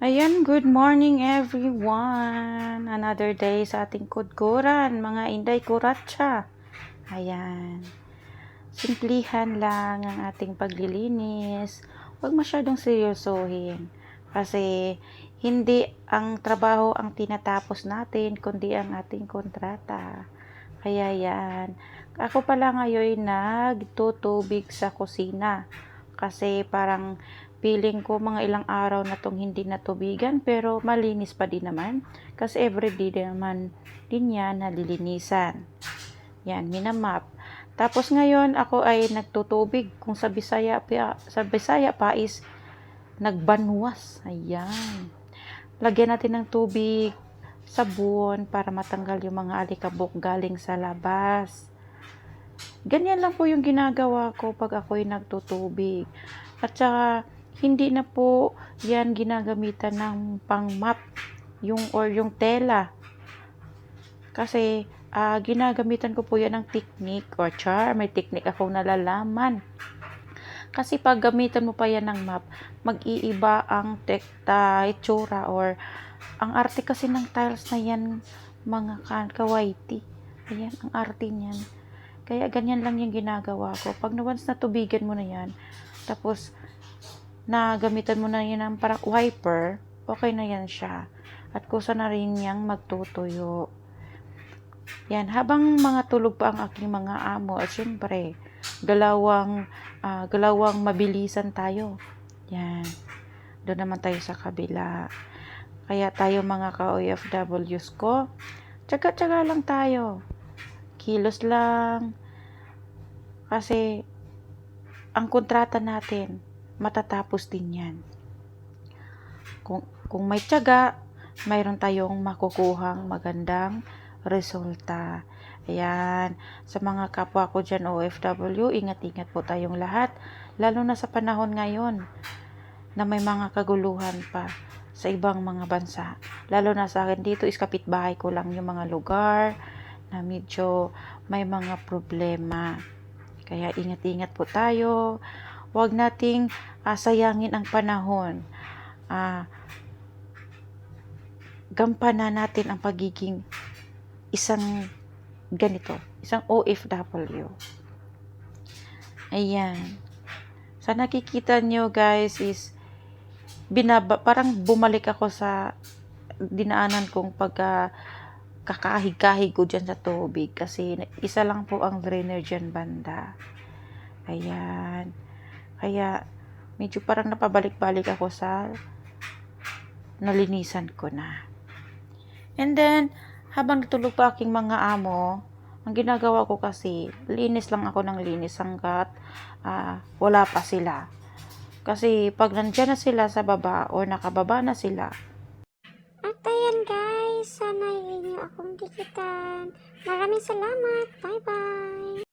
Ayan, good morning everyone. Another day sa ating kudkuran, mga inday kuratsa. Ayan. Simplihan lang ang ating paglilinis. Huwag masyadong seryosohin. Kasi hindi ang trabaho ang tinatapos natin, kundi ang ating kontrata. Kaya yan. Ako pala ngayon nagtutubig sa kusina. Kasi parang feeling ko mga ilang araw na tong hindi natubigan pero malinis pa din naman kasi everyday naman din yan nalilinisan. Yan, minamap. Tapos ngayon ako ay nagtutubig kung sa Bisaya sa Bisaya pa is nagbanwas. Ayan. Lagyan natin ng tubig, sabon para matanggal yung mga alikabok galing sa labas. Ganyan lang po yung ginagawa ko pag ako'y nagtutubig. At saka, hindi na po yan ginagamitan ng pang-map yung or yung tela. Kasi ah, ginagamitan ko po yan ng technique or char, may technique akong nalalaman. Kasi pag gamitan mo pa yan ng map, mag-iiba ang tekta, itsura or ang arte kasi ng tiles na yan mga kawaiti. Ayan, ang arte niyan. Kaya ganyan lang yung ginagawa ko. Pag na once natubigan mo na yan, tapos na gamitan mo na yun ng parang wiper, okay na yan siya. At kusa na rin niyang magtutuyo. Yan, habang mga tulog pa ang aking mga amo, at syempre, galawang, ah, galawang mabilisan tayo. Yan. Doon naman tayo sa kabila. Kaya tayo mga ka-OFWs ko, tsaga-tsaga lang tayo. Kilos lang. Kasi, ang kontrata natin, matatapos din yan. Kung, kung may tiyaga, mayroon tayong makukuhang magandang resulta. Ayan, sa mga kapwa ko dyan OFW, ingat-ingat po tayong lahat. Lalo na sa panahon ngayon na may mga kaguluhan pa sa ibang mga bansa. Lalo na sa akin dito is kapitbahay ko lang yung mga lugar na medyo may mga problema. Kaya ingat-ingat po tayo. Huwag nating ah, sayangin ang panahon. Ah, gampanan natin ang pagiging isang ganito, isang OFW. Ayan. Sa nakikita nyo guys is binaba, parang bumalik ako sa dinaanan kong pagka kakahig-kahig ko dyan sa tubig kasi isa lang po ang drainer dyan banda. Ayan. Kaya medyo parang napabalik-balik ako sa nalinisan ko na. And then, habang natulog pa aking mga amo, ang ginagawa ko kasi, linis lang ako ng linis hanggat ah, wala pa sila. Kasi pag nandyan na sila sa baba o nakababa na sila, At ayan guys, sana inyo akong dikitan. Maraming salamat. Bye-bye.